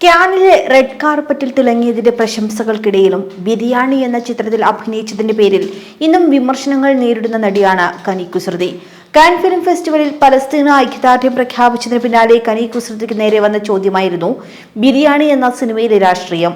ക്യാനിലെ red കാർപ്പറ്റിൽ തിളങ്ങിയതിന്റെ പ്രശംസകൾക്കിടയിലും biryani എന്ന ചിത്രത്തിൽ അഭിനയിച്ചതിന്റെ പേരിൽ ഇന്നും വിമർശനങ്ങൾ നേരിടുന്ന നടിയാണ് കനി കുസൃതി. കാൻ ഫിലിം ഫെസ്റ്റിവലിൽ പലസ്തീന ഐക്യദാർഢ്യം പ്രഖ്യാപിച്ചതിന് പിന്നാലെ കനി കുസൃതിക്ക് നേരെ വന്ന ചോദ്യമായിരുന്നു ബിരിയാണി എന്ന സിനിമയിലെ രാഷ്ട്രീയം.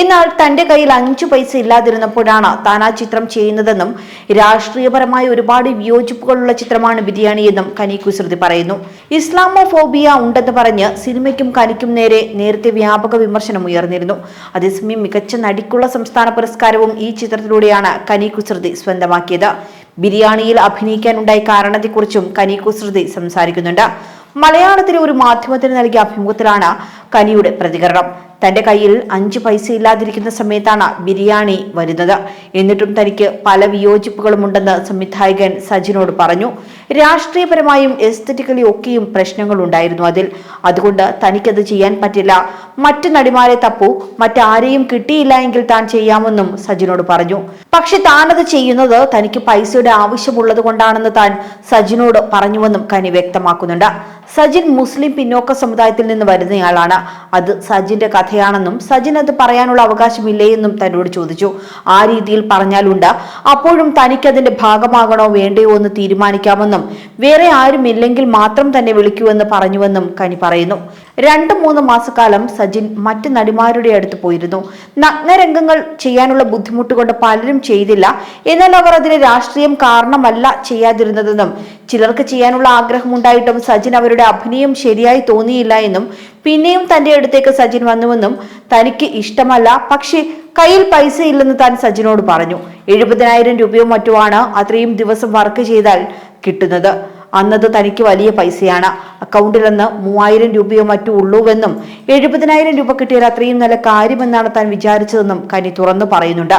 എന്നാൽ തന്റെ കയ്യിൽ അഞ്ചു പൈസ ഇല്ലാതിരുന്നപ്പോഴാണ് താൻ ആ ചിത്രം ചെയ്യുന്നതെന്നും രാഷ്ട്രീയപരമായ ഒരുപാട് വിയോജിപ്പുകളുള്ള ചിത്രമാണ് ബിരിയാണിയെന്നും കനി കുസൃതി പറയുന്നു. ഇസ്ലാമോഫോബിയ ഉണ്ടെന്ന് പറഞ്ഞ് സിനിമയ്ക്കും കനിക്കും നേരെ നേരത്തെ വ്യാപക വിമർശനം ഉയർന്നിരുന്നു. അതേസമയം മികച്ച നടിക്കുള്ള സംസ്ഥാന പുരസ്കാരവും ഈ ചിത്രത്തിലൂടെയാണ് കനി കുസൃതി സ്വന്തമാക്കിയത്. ബിരിയാണിയിൽ അഭിനയിക്കാനുണ്ടായ കാരണത്തെക്കുറിച്ചും കനി കുസൃതി സംസാരിക്കുന്നുണ്ട്. മലയാളത്തിലെ ഒരു മാധ്യമത്തിന് നൽകിയ അഭിമുഖത്തിലാണ് കനിയുടെ പ്രതികരണം. തന്റെ കയ്യിൽ അഞ്ച് പൈസ ഇല്ലാതിരിക്കുന്ന സമയത്താണ് ബിരിയാണി വരുന്നത്. എന്നിട്ടും തനിക്ക് പല വിയോജിപ്പുകളും ഉണ്ടെന്ന് സംവിധായകൻ സജിനോട് പറഞ്ഞു. രാഷ്ട്രീയപരമായും എസ്തറ്റിക്കലി ഒക്കെയും പ്രശ്നങ്ങൾ ഉണ്ടായിരുന്നു അതിൽ. അതുകൊണ്ട് തനിക്കത് ചെയ്യാൻ പറ്റില്ല. മറ്റു നടിമാരെ തപ്പു. മറ്റാരെയും കിട്ടിയില്ല എങ്കിൽ താൻ ചെയ്യാമെന്നും സജിനോട് പറഞ്ഞു. പക്ഷെ താനത് ചെയ്യുന്നത് തനിക്ക് പൈസയുടെ ആവശ്യമുള്ളത് കൊണ്ടാണെന്ന് താൻ സജിനോട് പറഞ്ഞുവെന്നും കനി വ്യക്തമാക്കുന്നുണ്ട്. സജിൻ മുസ്ലിം പിന്നോക്ക സമുദായത്തിൽ നിന്ന് വരുന്നയാളാണ്. അത് സജിന്റെ കഥയാണെന്നും സജിൻ അത് പറയാനുള്ള അവകാശമില്ലേ എന്നും തന്നോട് ചോദിച്ചു. ആ രീതിയിൽ പറഞ്ഞാലുണ്ട്. അപ്പോഴും തനിക്കതിന്റെ ഭാഗമാകണോ വേണ്ടയോ എന്ന് തീരുമാനിക്കാമെന്നും വേറെ ആരും ഇല്ലെങ്കിൽ മാത്രം തന്നെ വിളിക്കൂവെന്ന് പറഞ്ഞുവെന്നും കനി പറയുന്നു. രണ്ട് മൂന്ന് മാസക്കാലം സജിൻ മറ്റ് നടിമാരുടെ അടുത്ത് പോയിരുന്നു. നഗ്നരംഗങ്ങൾ ചെയ്യാനുള്ള ബുദ്ധിമുട്ട് കൊണ്ട് പലരും ചെയ്തില്ല. എന്നാൽ അവർ അതിന് രാഷ്ട്രീയം കാരണമല്ല ചെയ്യാതിരുന്നതെന്നും ചിലർക്ക് ചെയ്യാനുള്ള ആഗ്രഹമുണ്ടായിട്ടും സജിൻ അവരുടെ അഭിനയം ശരിയായി തോന്നിയില്ല എന്നും പിന്നെയും തന്റെ അടുത്തേക്ക് സജിൻ വന്നുവെന്നും തനിക്ക് ഇഷ്ടമല്ല. പക്ഷേ കയ്യിൽ പൈസ ഇല്ലെന്ന് താൻ സജിനോട് പറഞ്ഞു. എഴുപതിനായിരം രൂപയോ മറ്റോ ആണ് അത്രയും ദിവസം വർക്ക് ചെയ്താൽ കിട്ടുന്നത്. അന്നത് തനിക്ക് വലിയ പൈസയാണ്. അക്കൗണ്ടിൽ നിന്ന് മൂവായിരം രൂപയോ മറ്റോ ഉള്ളൂവെന്നും എഴുപതിനായിരം രൂപ കിട്ടിയാൽ അത്രയും നല്ല കാര്യമെന്നാണ് താൻ വിചാരിച്ചതെന്നും കനി തുറന്നു പറയുന്നുണ്ട്.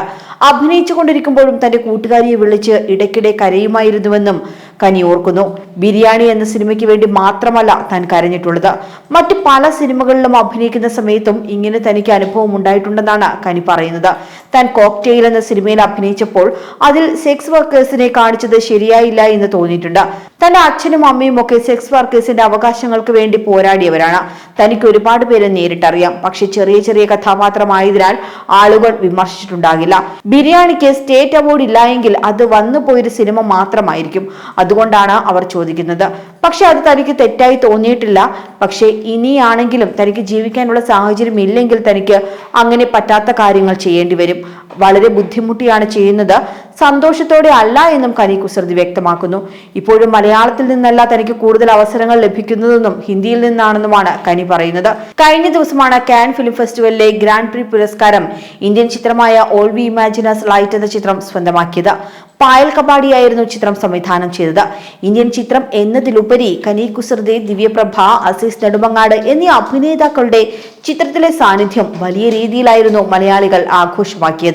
അഭിനയിച്ചു കൊണ്ടിരിക്കുമ്പോഴും തന്റെ കൂട്ടുകാരിയെ വിളിച്ച് ഇടയ്ക്കിടെ കരയുമായിരുന്നുവെന്നും കനി ഓർക്കുന്നു. ബിരിയാണി എന്ന സിനിമയ്ക്ക് വേണ്ടി മാത്രമല്ല താൻ കരഞ്ഞിട്ടുള്ളത്. മറ്റു പല സിനിമകളിലും അഭിനയിക്കുന്ന സമയത്തും ഇങ്ങനെ തനിക്ക് അനുഭവം ഉണ്ടായിട്ടുണ്ടെന്നാണ് കനി പറയുന്നത്. താൻ കോക്ടെയിൽ എന്ന സിനിമയിൽ അഭിനയിച്ചപ്പോൾ അതിൽ സെക്സ് വർക്കേഴ്സിനെ കാണിച്ചത് ശരിയായില്ല എന്ന് തോന്നിയിട്ടുണ്ട്. തന്റെ അച്ഛനും അമ്മയും ഒക്കെ സെക്സ് വർക്കേഴ്സിന്റെ അവകാശങ്ങൾക്ക് വേണ്ടി പോരാടിയവരാണ്. തനിക്ക് ഒരുപാട് പേരെ നേരിട്ടറിയാം. പക്ഷെ ചെറിയ ചെറിയ കഥാപാത്രമായതിനാൽ ആളുകൾ വിമർശിച്ചിട്ടുണ്ടാകില്ല. ബിരിയാണിക്ക് സ്റ്റേറ്റ് അവാർഡ് ഇല്ലായെങ്കിൽ അത് വന്നു പോയൊരു സിനിമ മാത്രമായിരിക്കും. അതുകൊണ്ടാണ് അവർ ചോദിക്കുന്നത്. പക്ഷെ അത് തനിക്ക് തെറ്റായി തോന്നിയിട്ടില്ല. പക്ഷെ ഇനിയാണെങ്കിലും തനിക്ക് ജീവിക്കാനുള്ള സാഹചര്യം ഇല്ലെങ്കിൽ തനിക്ക് അങ്ങനെ പറ്റാത്ത കാര്യങ്ങൾ ചെയ്യേണ്ടി വരും. Yeah. വളരെ ബുദ്ധിമുട്ടിയാണ് ചെയ്യുന്നത്. സന്തോഷത്തോടെ അല്ല എന്നും കനി കുസൃതി വ്യക്തമാക്കുന്നു. ഇപ്പോഴും മലയാളത്തിൽ നിന്നല്ല തനിക്ക് കൂടുതൽ അവസരങ്ങൾ ലഭിക്കുന്നതെന്നും ഹിന്ദിയിൽ നിന്നാണെന്നുമാണ് കനി പറയുന്നത്. കഴിഞ്ഞ ദിവസമാണ് കാൻ ഫിലിം ഫെസ്റ്റിവലിലെ ഗ്രാൻഡ് പ്രി പുരസ്കാരം ഇന്ത്യൻ ചിത്രമായ ഓൾ വി ഇമാജിനസ് ലൈറ്റ് എന്ന ചിത്രം സ്വന്തമാക്കിയത്. പായൽ കപാടിയായിരുന്നു ചിത്രം സംവിധാനം ചെയ്തത്. ഇന്ത്യൻ ചിത്രം എന്നതിലുപരി കനി കുസൃതി ദിവ്യപ്രഭ അസീസ് നെടുമങ്ങാട് എന്നീ അഭിനേതാക്കളുടെ ചിത്രത്തിലെ സാന്നിധ്യം വലിയ രീതിയിലായിരുന്നു മലയാളികൾ ആഘോഷമാക്കിയത്.